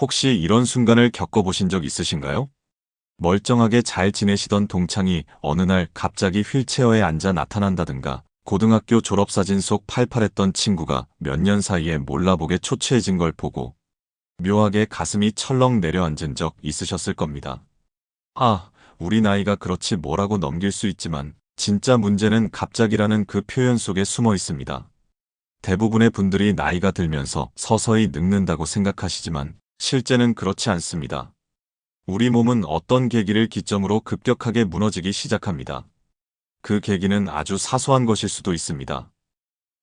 혹시 이런 순간을 겪어보신 적 있으신가요? 멀쩡하게 잘 지내시던 동창이 어느 날 갑자기 휠체어에 앉아 나타난다든가 고등학교 졸업사진 속 팔팔했던 친구가 몇 년 사이에 몰라보게 초췌해진 걸 보고 묘하게 가슴이 철렁 내려앉은 적 있으셨을 겁니다. 아, 우리 나이가 그렇지 뭐라고 넘길 수 있지만 진짜 문제는 갑자기라는 그 표현 속에 숨어 있습니다. 대부분의 분들이 나이가 들면서 서서히 늙는다고 생각하시지만 실제는 그렇지 않습니다. 우리 몸은 어떤 계기를 기점으로 급격하게 무너지기 시작합니다. 그 계기는 아주 사소한 것일 수도 있습니다.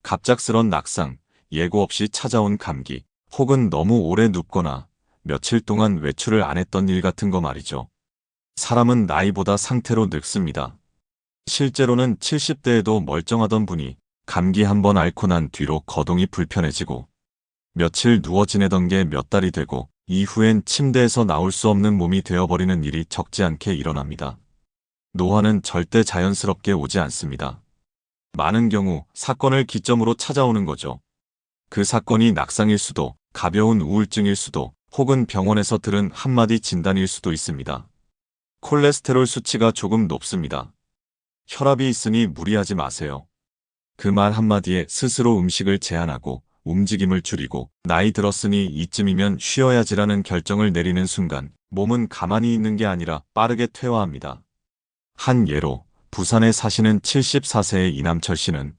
갑작스런 낙상, 예고 없이 찾아온 감기, 혹은 너무 오래 눕거나 며칠 동안 외출을 안 했던 일 같은 거 말이죠. 사람은 나이보다 상태로 늙습니다. 실제로는 70대에도 멀쩡하던 분이 감기 한번 앓고 난 뒤로 거동이 불편해지고 며칠 누워 지내던 게 몇 달이 되고 이후엔 침대에서 나올 수 없는 몸이 되어버리는 일이 적지 않게 일어납니다. 노화는 절대 자연스럽게 오지 않습니다. 많은 경우 사건을 기점으로 찾아오는 거죠. 그 사건이 낙상일 수도, 가벼운 우울증일 수도, 혹은 병원에서 들은 한마디 진단일 수도 있습니다. 콜레스테롤 수치가 조금 높습니다. 혈압이 있으니 무리하지 마세요. 그 말 한마디에 스스로 음식을 제한하고 움직임을 줄이고 나이 들었으니 이쯤이면 쉬어야지라는 결정을 내리는 순간 몸은 가만히 있는 게 아니라 빠르게 퇴화합니다. 한 예로 부산에 사시는 74세의 이남철 씨는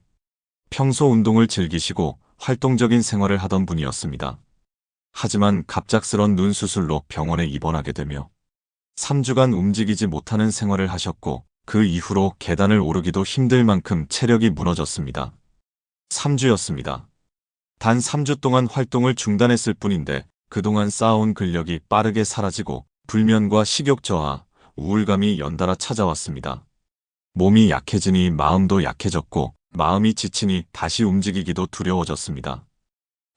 평소 운동을 즐기시고 활동적인 생활을 하던 분이었습니다. 하지만 갑작스런 눈 수술로 병원에 입원하게 되며 3주간 움직이지 못하는 생활을 하셨고 그 이후로 계단을 오르기도 힘들 만큼 체력이 무너졌습니다. 3주였습니다. 단 3주 동안 활동을 중단했을 뿐인데 그동안 쌓아온 근력이 빠르게 사라지고 불면과 식욕 저하, 우울감이 연달아 찾아왔습니다. 몸이 약해지니 마음도 약해졌고 마음이 지치니 다시 움직이기도 두려워졌습니다.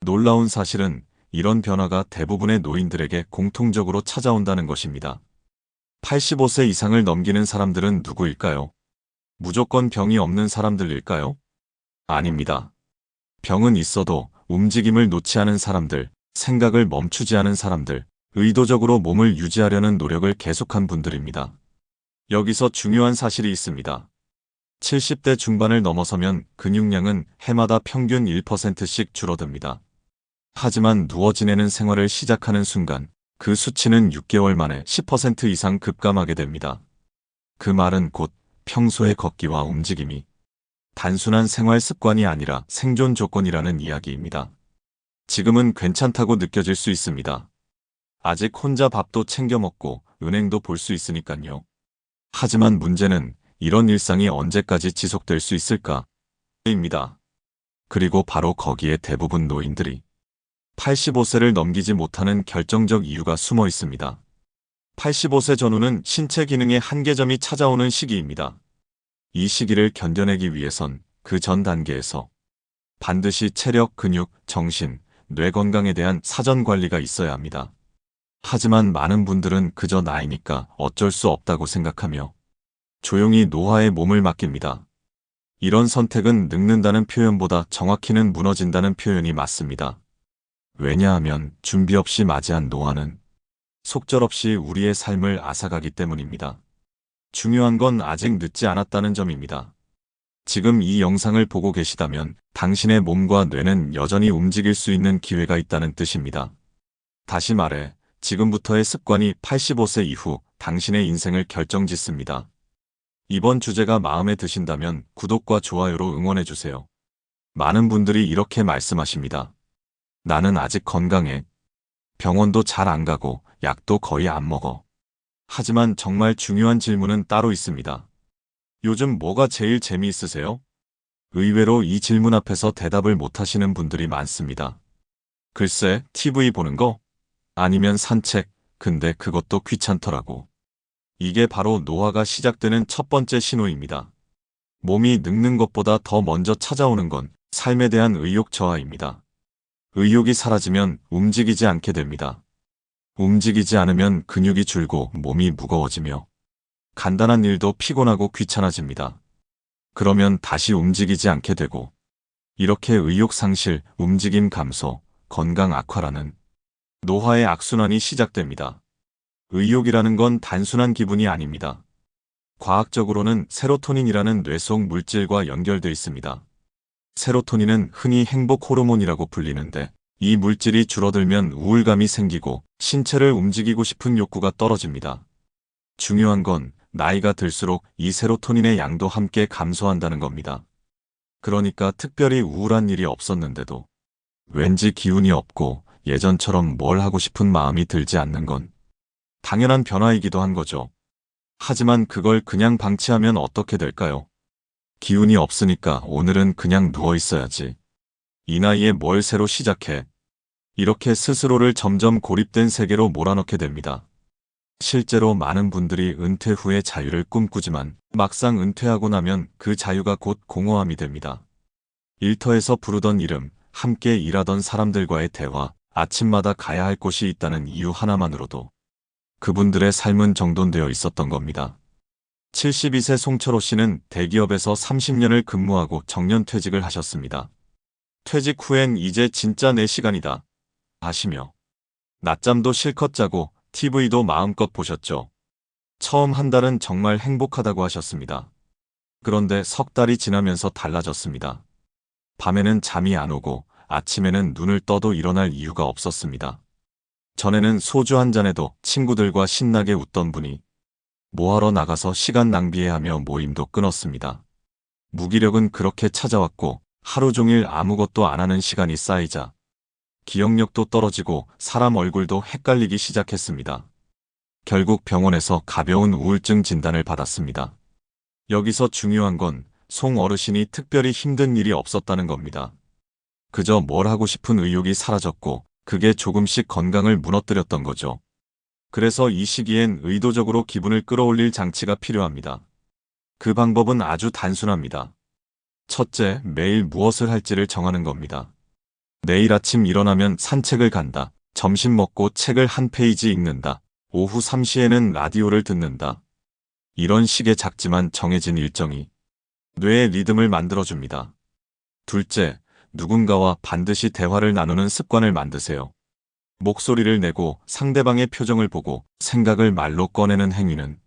놀라운 사실은 이런 변화가 대부분의 노인들에게 공통적으로 찾아온다는 것입니다. 85세 이상을 넘기는 사람들은 누구일까요? 무조건 병이 없는 사람들일까요? 아닙니다. 병은 있어도 움직임을 놓지 않은 사람들, 생각을 멈추지 않은 사람들, 의도적으로 몸을 유지하려는 노력을 계속한 분들입니다. 여기서 중요한 사실이 있습니다. 70대 중반을 넘어서면 근육량은 해마다 평균 1%씩 줄어듭니다. 하지만 누워 지내는 생활을 시작하는 순간 그 수치는 6개월 만에 10% 이상 급감하게 됩니다. 그 말은 곧 평소의 걷기와 움직임이 단순한 생활 습관이 아니라 생존 조건이라는 이야기입니다. 지금은 괜찮다고 느껴질 수 있습니다. 아직 혼자 밥도 챙겨 먹고 은행도 볼 수 있으니까요. 하지만 문제는 이런 일상이 언제까지 지속될 수 있을까? 입니다. 그리고 바로 거기에 대부분 노인들이 85세를 넘기지 못하는 결정적 이유가 숨어 있습니다. 85세 전후는 신체 기능의 한계점이 찾아오는 시기입니다. 이 시기를 견뎌내기 위해선 그 전 단계에서 반드시 체력, 근육, 정신, 뇌 건강에 대한 사전 관리가 있어야 합니다. 하지만 많은 분들은 그저 나이니까 어쩔 수 없다고 생각하며 조용히 노화에 몸을 맡깁니다. 이런 선택은 늙는다는 표현보다 정확히는 무너진다는 표현이 맞습니다. 왜냐하면 준비 없이 맞이한 노화는 속절없이 우리의 삶을 앗아가기 때문입니다. 중요한 건 아직 늦지 않았다는 점입니다. 지금 이 영상을 보고 계시다면 당신의 몸과 뇌는 여전히 움직일 수 있는 기회가 있다는 뜻입니다. 다시 말해, 지금부터의 습관이 85세 이후 당신의 인생을 결정짓습니다. 이번 주제가 마음에 드신다면 구독과 좋아요로 응원해주세요. 많은 분들이 이렇게 말씀하십니다. 나는 아직 건강해. 병원도 잘 안 가고 약도 거의 안 먹어. 하지만 정말 중요한 질문은 따로 있습니다. 요즘 뭐가 제일 재미있으세요? 의외로 이 질문 앞에서 대답을 못 하시는 분들이 많습니다. 글쎄, TV 보는 거? 아니면 산책, 근데 그것도 귀찮더라고. 이게 바로 노화가 시작되는 첫 번째 신호입니다. 몸이 늙는 것보다 더 먼저 찾아오는 건 삶에 대한 의욕 저하입니다. 의욕이 사라지면 움직이지 않게 됩니다. 움직이지 않으면 근육이 줄고 몸이 무거워지며 간단한 일도 피곤하고 귀찮아집니다. 그러면 다시 움직이지 않게 되고 이렇게 의욕 상실, 움직임 감소, 건강 악화라는 노화의 악순환이 시작됩니다. 의욕이라는 건 단순한 기분이 아닙니다. 과학적으로는 세로토닌이라는 뇌 속 물질과 연결돼 있습니다. 세로토닌은 흔히 행복 호르몬이라고 불리는데 이 물질이 줄어들면 우울감이 생기고 신체를 움직이고 싶은 욕구가 떨어집니다. 중요한 건 나이가 들수록 이 세로토닌의 양도 함께 감소한다는 겁니다. 그러니까 특별히 우울한 일이 없었는데도 왠지 기운이 없고 예전처럼 뭘 하고 싶은 마음이 들지 않는 건 당연한 변화이기도 한 거죠. 하지만 그걸 그냥 방치하면 어떻게 될까요? 기운이 없으니까 오늘은 그냥 누워 있어야지. 이 나이에 뭘 새로 시작해. 이렇게 스스로를 점점 고립된 세계로 몰아넣게 됩니다. 실제로 많은 분들이 은퇴 후에 자유를 꿈꾸지만 막상 은퇴하고 나면 그 자유가 곧 공허함이 됩니다. 일터에서 부르던 이름, 함께 일하던 사람들과의 대화, 아침마다 가야 할 곳이 있다는 이유 하나만으로도 그분들의 삶은 정돈되어 있었던 겁니다. 72세 송철호 씨는 대기업에서 30년을 근무하고 정년 퇴직을 하셨습니다. 퇴직 후엔 이제 진짜 내 시간이다. 하시며 낮잠도 실컷 자고 TV도 마음껏 보셨죠. 처음 한 달은 정말 행복하다고 하셨습니다. 그런데 석 달이 지나면서 달라졌습니다. 밤에는 잠이 안 오고 아침에는 눈을 떠도 일어날 이유가 없었습니다. 전에는 소주 한 잔에도 친구들과 신나게 웃던 분이 뭐하러 나가서 시간 낭비해 하며 모임도 끊었습니다. 무기력은 그렇게 찾아왔고 하루 종일 아무것도 안 하는 시간이 쌓이자 기억력도 떨어지고 사람 얼굴도 헷갈리기 시작했습니다. 결국 병원에서 가벼운 우울증 진단을 받았습니다. 여기서 중요한 건 송 어르신이 특별히 힘든 일이 없었다는 겁니다. 그저 뭘 하고 싶은 의욕이 사라졌고 그게 조금씩 건강을 무너뜨렸던 거죠. 그래서 이 시기엔 의도적으로 기분을 끌어올릴 장치가 필요합니다. 그 방법은 아주 단순합니다. 첫째, 매일 무엇을 할지를 정하는 겁니다. 내일 아침 일어나면 산책을 간다. 점심 먹고 책을 한 페이지 읽는다. 오후 3시에는 라디오를 듣는다. 이런 식의 작지만 정해진 일정이 뇌의 리듬을 만들어줍니다. 둘째, 누군가와 반드시 대화를 나누는 습관을 만드세요. 목소리를 내고 상대방의 표정을 보고 생각을 말로 꺼내는 행위는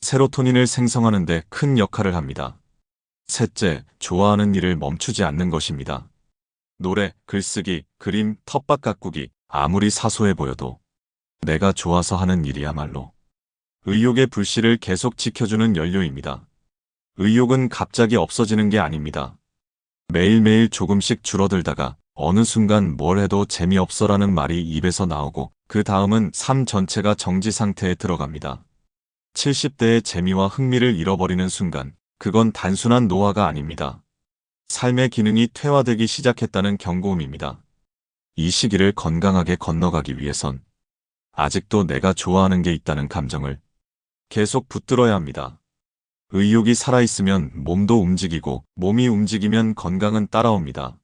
세로토닌을 생성하는 데 큰 역할을 합니다. 셋째, 좋아하는 일을 멈추지 않는 것입니다. 노래, 글쓰기, 그림, 텃밭 가꾸기, 아무리 사소해 보여도 내가 좋아서 하는 일이야말로 의욕의 불씨를 계속 지켜주는 연료입니다. 의욕은 갑자기 없어지는 게 아닙니다. 매일매일 조금씩 줄어들다가 어느 순간 뭘 해도 재미없어라는 말이 입에서 나오고 그 다음은 삶 전체가 정지 상태에 들어갑니다. 70대의 재미와 흥미를 잃어버리는 순간 그건 단순한 노화가 아닙니다. 삶의 기능이 퇴화되기 시작했다는 경고음입니다. 이 시기를 건강하게 건너가기 위해선 아직도 내가 좋아하는 게 있다는 감정을 계속 붙들어야 합니다. 의욕이 살아있으면 몸도 움직이고 몸이 움직이면 건강은 따라옵니다.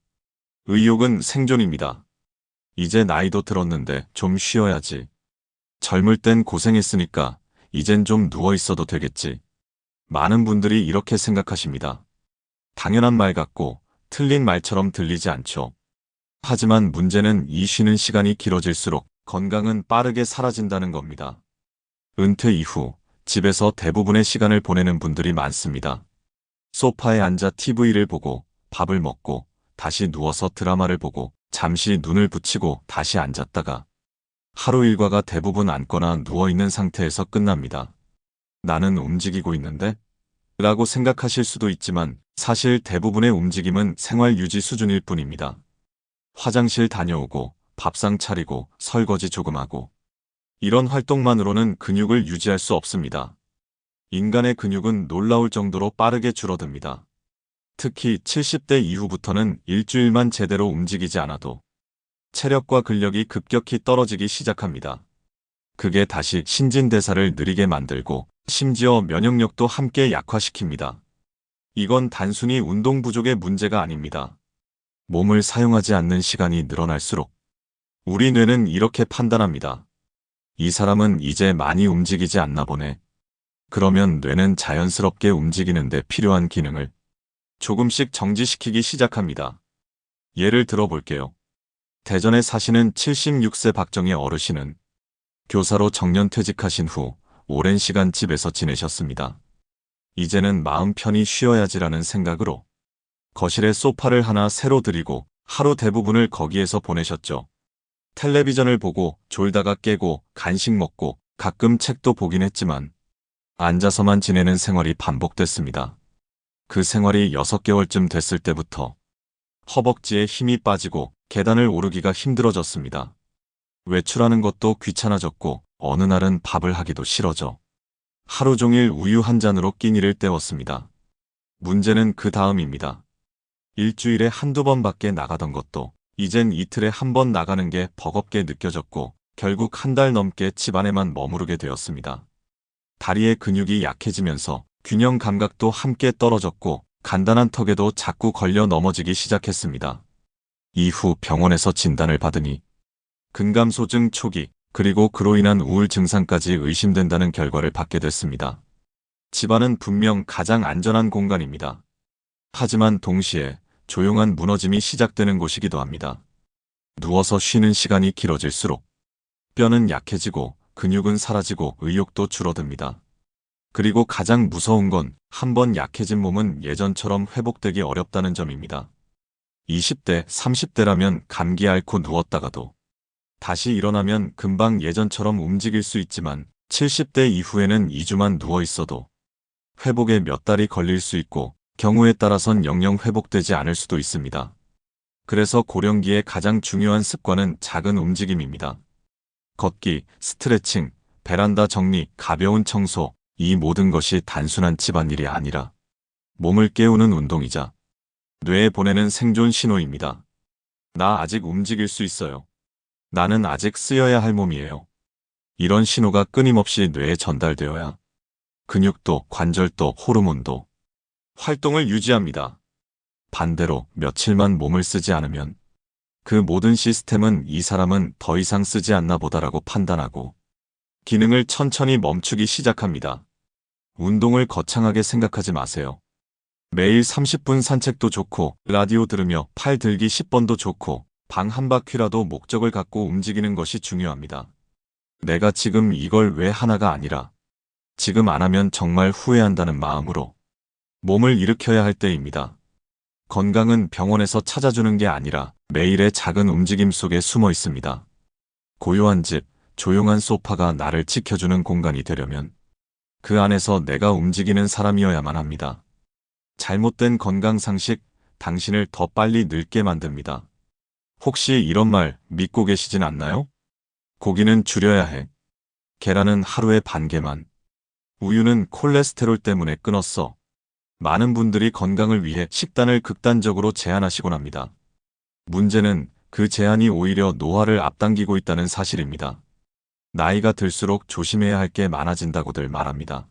의욕은 생존입니다. 이제 나이도 들었는데 좀 쉬어야지. 젊을 땐 고생했으니까 이젠 좀 누워 있어도 되겠지. 많은 분들이 이렇게 생각하십니다. 당연한 말 같고 틀린 말처럼 들리지 않죠. 하지만 문제는 이 쉬는 시간이 길어질수록 건강은 빠르게 사라진다는 겁니다. 은퇴 이후 집에서 대부분의 시간을 보내는 분들이 많습니다. 소파에 앉아 TV를 보고 밥을 먹고 다시 누워서 드라마를 보고 잠시 눈을 붙이고 다시 앉았다가 하루 일과가 대부분 앉거나 누워있는 상태에서 끝납니다. 나는 움직이고 있는데? 라고 생각하실 수도 있지만 사실 대부분의 움직임은 생활 유지 수준일 뿐입니다. 화장실 다녀오고 밥상 차리고 설거지 조금 하고 이런 활동만으로는 근육을 유지할 수 없습니다. 인간의 근육은 놀라울 정도로 빠르게 줄어듭니다. 특히 70대 이후부터는 일주일만 제대로 움직이지 않아도 체력과 근력이 급격히 떨어지기 시작합니다. 그게 다시 신진대사를 느리게 만들고 심지어 면역력도 함께 약화시킵니다. 이건 단순히 운동 부족의 문제가 아닙니다. 몸을 사용하지 않는 시간이 늘어날수록 우리 뇌는 이렇게 판단합니다. 이 사람은 이제 많이 움직이지 않나 보네. 그러면 뇌는 자연스럽게 움직이는데 필요한 기능을 조금씩 정지시키기 시작합니다. 예를 들어 볼게요. 대전에 사시는 76세 박정희 어르신은 교사로 정년 퇴직하신 후 오랜 시간 집에서 지내셨습니다. 이제는 마음 편히 쉬어야지라는 생각으로 거실에 소파를 하나 새로 드리고 하루 대부분을 거기에서 보내셨죠. 텔레비전을 보고 졸다가 깨고 간식 먹고 가끔 책도 보긴 했지만 앉아서만 지내는 생활이 반복됐습니다. 그 생활이 6개월쯤 됐을 때부터 허벅지에 힘이 빠지고 계단을 오르기가 힘들어졌습니다. 외출하는 것도 귀찮아졌고 어느 날은 밥을 하기도 싫어져. 하루 종일 우유 한 잔으로 끼니를 때웠습니다. 문제는 그 다음입니다. 일주일에 한두 번밖에 나가던 것도 이젠 이틀에 한 번 나가는 게 버겁게 느껴졌고 결국 한 달 넘게 집 안에만 머무르게 되었습니다. 다리의 근육이 약해지면서 균형 감각도 함께 떨어졌고 간단한 턱에도 자꾸 걸려 넘어지기 시작했습니다. 이후 병원에서 진단을 받으니 근감소증 초기 그리고 그로 인한 우울 증상까지 의심된다는 결과를 받게 됐습니다. 집안은 분명 가장 안전한 공간입니다. 하지만 동시에 조용한 무너짐이 시작되는 곳이기도 합니다. 누워서 쉬는 시간이 길어질수록 뼈는 약해지고 근육은 사라지고 의욕도 줄어듭니다. 그리고 가장 무서운 건 한 번 약해진 몸은 예전처럼 회복되기 어렵다는 점입니다. 20대, 30대라면 감기 앓고 누웠다가도 다시 일어나면 금방 예전처럼 움직일 수 있지만 70대 이후에는 2주만 누워 있어도 회복에 몇 달이 걸릴 수 있고 경우에 따라선 영영 회복되지 않을 수도 있습니다. 그래서 고령기의 가장 중요한 습관은 작은 움직임입니다. 걷기, 스트레칭, 베란다 정리, 가벼운 청소, 이 모든 것이 단순한 집안일이 아니라 몸을 깨우는 운동이자 뇌에 보내는 생존 신호입니다. 나 아직 움직일 수 있어요. 나는 아직 쓰여야 할 몸이에요. 이런 신호가 끊임없이 뇌에 전달되어야 근육도 관절도 호르몬도 활동을 유지합니다. 반대로 며칠만 몸을 쓰지 않으면 그 모든 시스템은 이 사람은 더 이상 쓰지 않나 보다라고 판단하고 기능을 천천히 멈추기 시작합니다. 운동을 거창하게 생각하지 마세요. 매일 30분 산책도 좋고 라디오 들으며 팔 들기 10번도 좋고 방 한 바퀴라도 목적을 갖고 움직이는 것이 중요합니다. 내가 지금 이걸 왜 하나가 아니라 지금 안 하면 정말 후회한다는 마음으로 몸을 일으켜야 할 때입니다. 건강은 병원에서 찾아주는 게 아니라 매일의 작은 움직임 속에 숨어 있습니다. 고요한 집, 조용한 소파가 나를 지켜주는 공간이 되려면 그 안에서 내가 움직이는 사람이어야만 합니다. 잘못된 건강 상식, 당신을 더 빨리 늙게 만듭니다. 혹시 이런 말 믿고 계시진 않나요? 고기는 줄여야 해. 계란은 하루에 반 개만. 우유는 콜레스테롤 때문에 끊었어. 많은 분들이 건강을 위해 식단을 극단적으로 제한하시곤 합니다. 문제는 그 제한이 오히려 노화를 앞당기고 있다는 사실입니다. 나이가 들수록 조심해야 할 게 많아진다고들 말합니다.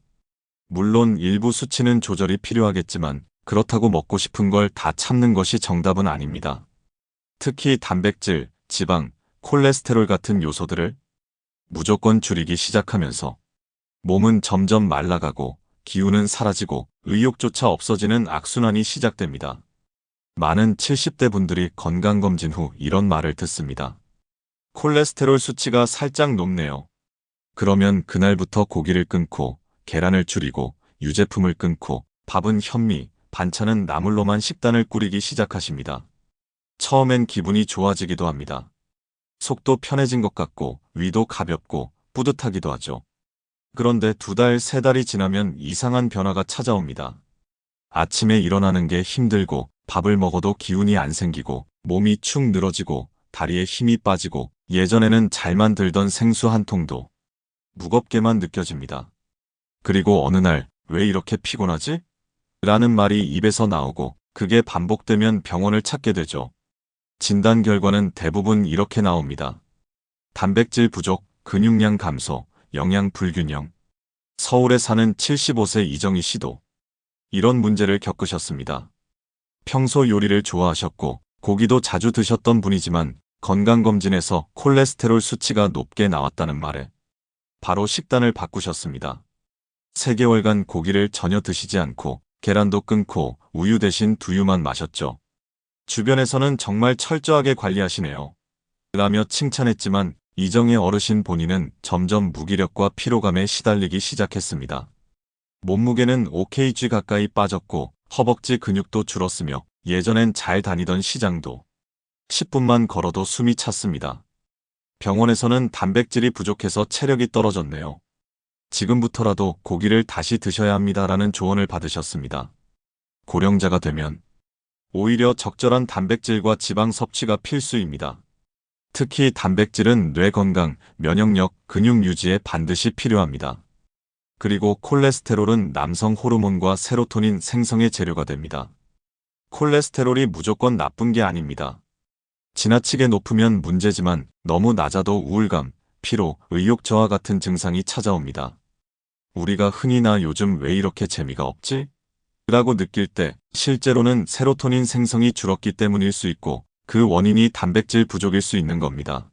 물론 일부 수치는 조절이 필요하겠지만 그렇다고 먹고 싶은 걸 다 참는 것이 정답은 아닙니다. 특히 단백질, 지방, 콜레스테롤 같은 요소들을 무조건 줄이기 시작하면서 몸은 점점 말라가고 기운은 사라지고 의욕조차 없어지는 악순환이 시작됩니다. 많은 70대 분들이 건강검진 후 이런 말을 듣습니다. 콜레스테롤 수치가 살짝 높네요. 그러면 그날부터 고기를 끊고 계란을 줄이고 유제품을 끊고 밥은 현미, 반찬은 나물로만 식단을 꾸리기 시작하십니다. 처음엔 기분이 좋아지기도 합니다. 속도 편해진 것 같고 위도 가볍고 뿌듯하기도 하죠. 그런데 두 달, 세 달이 지나면 이상한 변화가 찾아옵니다. 아침에 일어나는 게 힘들고 밥을 먹어도 기운이 안 생기고 몸이 축 늘어지고 다리에 힘이 빠지고 예전에는 잘만 들던 생수 한 통도 무겁게만 느껴집니다. 그리고 어느 날 왜 이렇게 피곤하지? 라는 말이 입에서 나오고 그게 반복되면 병원을 찾게 되죠. 진단 결과는 대부분 이렇게 나옵니다. 단백질 부족, 근육량 감소, 영양 불균형. 서울에 사는 75세 이정희 씨도 이런 문제를 겪으셨습니다. 평소 요리를 좋아하셨고 고기도 자주 드셨던 분이지만 건강검진에서 콜레스테롤 수치가 높게 나왔다는 말에 바로 식단을 바꾸셨습니다. 3개월간 고기를 전혀 드시지 않고 계란도 끊고 우유 대신 두유만 마셨죠. 주변에서는 정말 철저하게 관리하시네요. 라며 칭찬했지만 이정의 어르신 본인은 점점 무기력과 피로감에 시달리기 시작했습니다. 몸무게는 5kg 가까이 빠졌고 허벅지 근육도 줄었으며 예전엔 잘 다니던 시장도 10분만 걸어도 숨이 찼습니다. 병원에서는 단백질이 부족해서 체력이 떨어졌네요. 지금부터라도 고기를 다시 드셔야 합니다라는 조언을 받으셨습니다. 고령자가 되면 오히려 적절한 단백질과 지방 섭취가 필수입니다. 특히 단백질은 뇌 건강, 면역력, 근육 유지에 반드시 필요합니다. 그리고 콜레스테롤은 남성 호르몬과 세로토닌 생성의 재료가 됩니다. 콜레스테롤이 무조건 나쁜 게 아닙니다. 지나치게 높으면 문제지만 너무 낮아도 우울감, 피로, 의욕 저하 같은 증상이 찾아옵니다. 우리가 흔히 나 요즘 왜 이렇게 재미가 없지? 라고 느낄 때 실제로는 세로토닌 생성이 줄었기 때문일 수 있고 그 원인이 단백질 부족일 수 있는 겁니다.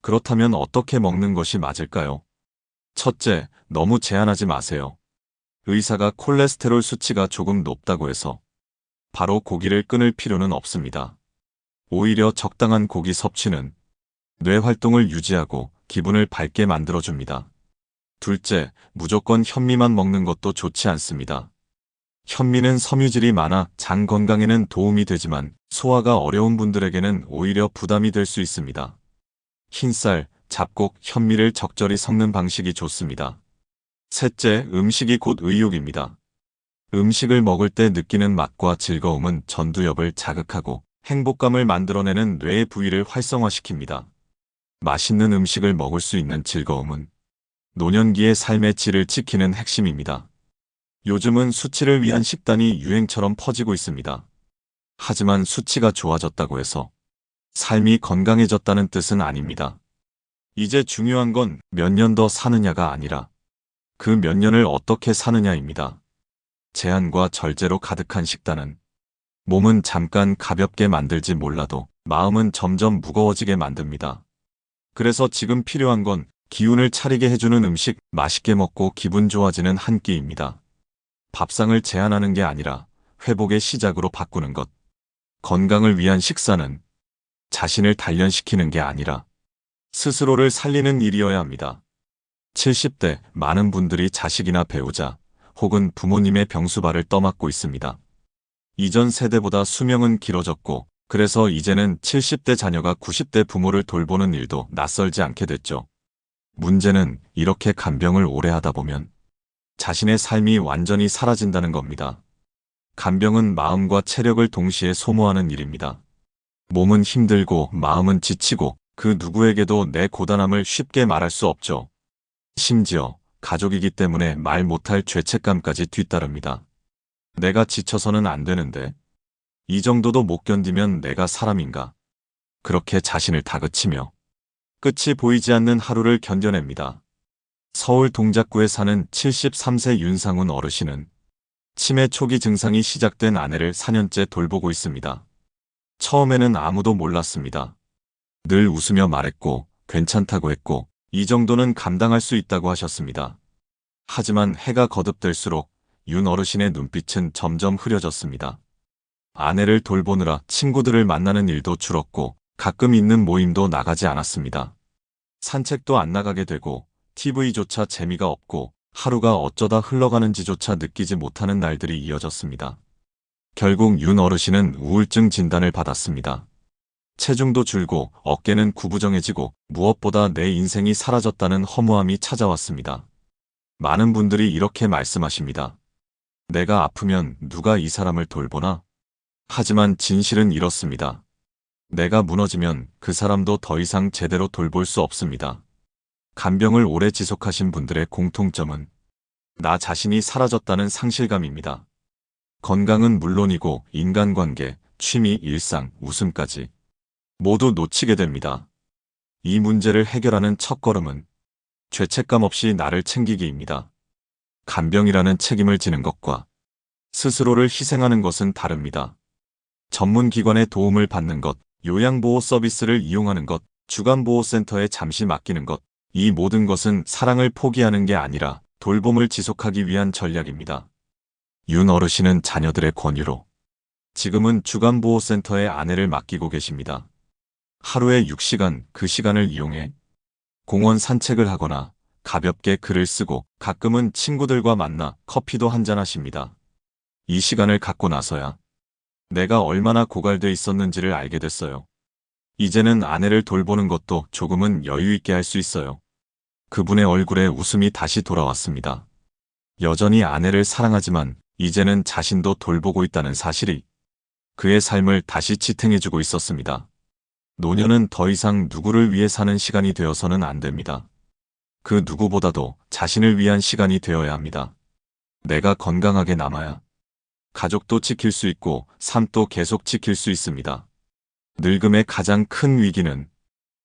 그렇다면 어떻게 먹는 것이 맞을까요? 첫째, 너무 제한하지 마세요. 의사가 콜레스테롤 수치가 조금 높다고 해서 바로 고기를 끊을 필요는 없습니다. 오히려 적당한 고기 섭취는 뇌 활동을 유지하고 기분을 밝게 만들어줍니다. 둘째, 무조건 현미만 먹는 것도 좋지 않습니다. 현미는 섬유질이 많아 장 건강에는 도움이 되지만 소화가 어려운 분들에게는 오히려 부담이 될 수 있습니다. 흰쌀, 잡곡, 현미를 적절히 섞는 방식이 좋습니다. 셋째, 음식이 곧 의욕입니다. 음식을 먹을 때 느끼는 맛과 즐거움은 전두엽을 자극하고 행복감을 만들어내는 뇌의 부위를 활성화시킵니다. 맛있는 음식을 먹을 수 있는 즐거움은 노년기의 삶의 질을 지키는 핵심입니다. 요즘은 수치를 위한 식단이 유행처럼 퍼지고 있습니다. 하지만 수치가 좋아졌다고 해서 삶이 건강해졌다는 뜻은 아닙니다. 이제 중요한 건 몇 년 더 사느냐가 아니라 그 몇 년을 어떻게 사느냐입니다. 제한과 절제로 가득한 식단은 몸은 잠깐 가볍게 만들지 몰라도 마음은 점점 무거워지게 만듭니다. 그래서 지금 필요한 건 기운을 차리게 해주는 음식, 맛있게 먹고 기분 좋아지는 한 끼입니다. 밥상을 제한하는 게 아니라 회복의 시작으로 바꾸는 것. 건강을 위한 식사는 자신을 단련시키는 게 아니라 스스로를 살리는 일이어야 합니다. 70대 많은 분들이 자식이나 배우자 혹은 부모님의 병수발을 떠맡고 있습니다. 이전 세대보다 수명은 길어졌고 그래서 이제는 70대 자녀가 90대 부모를 돌보는 일도 낯설지 않게 됐죠. 문제는 이렇게 간병을 오래 하다 보면 자신의 삶이 완전히 사라진다는 겁니다. 간병은 마음과 체력을 동시에 소모하는 일입니다. 몸은 힘들고 마음은 지치고 그 누구에게도 내 고단함을 쉽게 말할 수 없죠. 심지어 가족이기 때문에 말 못할 죄책감까지 뒤따릅니다. 내가 지쳐서는 안 되는데 이 정도도 못 견디면 내가 사람인가. 그렇게 자신을 다그치며 끝이 보이지 않는 하루를 견뎌냅니다. 서울 동작구에 사는 73세 윤상훈 어르신은 치매 초기 증상이 시작된 아내를 4년째 돌보고 있습니다. 처음에는 아무도 몰랐습니다. 늘 웃으며 말했고 괜찮다고 했고 이 정도는 감당할 수 있다고 하셨습니다. 하지만 해가 거듭될수록 윤 어르신의 눈빛은 점점 흐려졌습니다. 아내를 돌보느라 친구들을 만나는 일도 줄었고 가끔 있는 모임도 나가지 않았습니다. 산책도 안 나가게 되고 TV조차 재미가 없고 하루가 어쩌다 흘러가는지조차 느끼지 못하는 날들이 이어졌습니다. 결국 윤 어르신은 우울증 진단을 받았습니다. 체중도 줄고 어깨는 구부정해지고 무엇보다 내 인생이 사라졌다는 허무함이 찾아왔습니다. 많은 분들이 이렇게 말씀하십니다. 내가 아프면 누가 이 사람을 돌보나? 하지만 진실은 이렇습니다. 내가 무너지면 그 사람도 더 이상 제대로 돌볼 수 없습니다. 간병을 오래 지속하신 분들의 공통점은 나 자신이 사라졌다는 상실감입니다. 건강은 물론이고 인간관계, 취미, 일상, 웃음까지 모두 놓치게 됩니다. 이 문제를 해결하는 첫걸음은 죄책감 없이 나를 챙기기입니다. 간병이라는 책임을 지는 것과 스스로를 희생하는 것은 다릅니다. 전문 기관의 도움을 받는 것, 요양보호 서비스를 이용하는 것, 주간보호센터에 잠시 맡기는 것, 이 모든 것은 사랑을 포기하는 게 아니라 돌봄을 지속하기 위한 전략입니다. 윤 어르신은 자녀들의 권유로 지금은 주간보호센터에 아내를 맡기고 계십니다. 하루에 6시간 그 시간을 이용해 공원 산책을 하거나 가볍게 글을 쓰고 가끔은 친구들과 만나 커피도 한잔 하십니다. 이 시간을 갖고 나서야 내가 얼마나 고갈돼 있었는지를 알게 됐어요. 이제는 아내를 돌보는 것도 조금은 여유 있게 할 수 있어요. 그분의 얼굴에 웃음이 다시 돌아왔습니다. 여전히 아내를 사랑하지만 이제는 자신도 돌보고 있다는 사실이 그의 삶을 다시 지탱해주고 있었습니다. 노년은 더 이상 누구를 위해 사는 시간이 되어서는 안 됩니다. 그 누구보다도 자신을 위한 시간이 되어야 합니다. 내가 건강하게 남아야 가족도 지킬 수 있고 삶도 계속 지킬 수 있습니다. 늙음의 가장 큰 위기는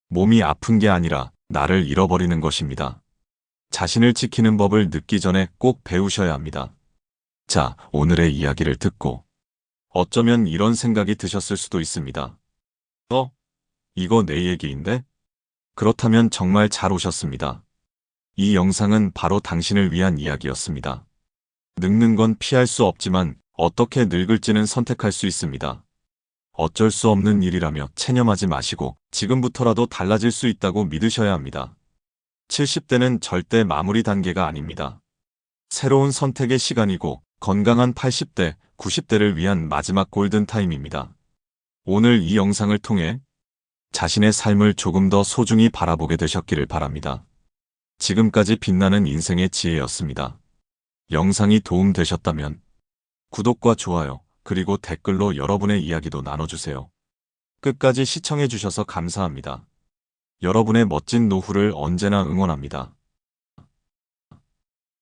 몸이 아픈 게 아니라 나를 잃어버리는 것입니다. 자신을 지키는 법을 늦기 전에 꼭 배우셔야 합니다. 자, 오늘의 이야기를 듣고 어쩌면 이런 생각이 드셨을 수도 있습니다. 어? 이거 내 얘기인데? 그렇다면 정말 잘 오셨습니다. 이 영상은 바로 당신을 위한 이야기였습니다. 늙는 건 피할 수 없지만 어떻게 늙을지는 선택할 수 있습니다. 어쩔 수 없는 일이라며 체념하지 마시고 지금부터라도 달라질 수 있다고 믿으셔야 합니다. 70대는 절대 마무리 단계가 아닙니다. 새로운 선택의 시간이고 건강한 80대, 90대를 위한 마지막 골든타임입니다. 오늘 이 영상을 통해 자신의 삶을 조금 더 소중히 바라보게 되셨기를 바랍니다. 지금까지 빛나는 인생의 지혜였습니다. 영상이 도움되셨다면 구독과 좋아요, 그리고 댓글로 여러분의 이야기도 나눠주세요. 끝까지 시청해주셔서 감사합니다. 여러분의 멋진 노후를 언제나 응원합니다.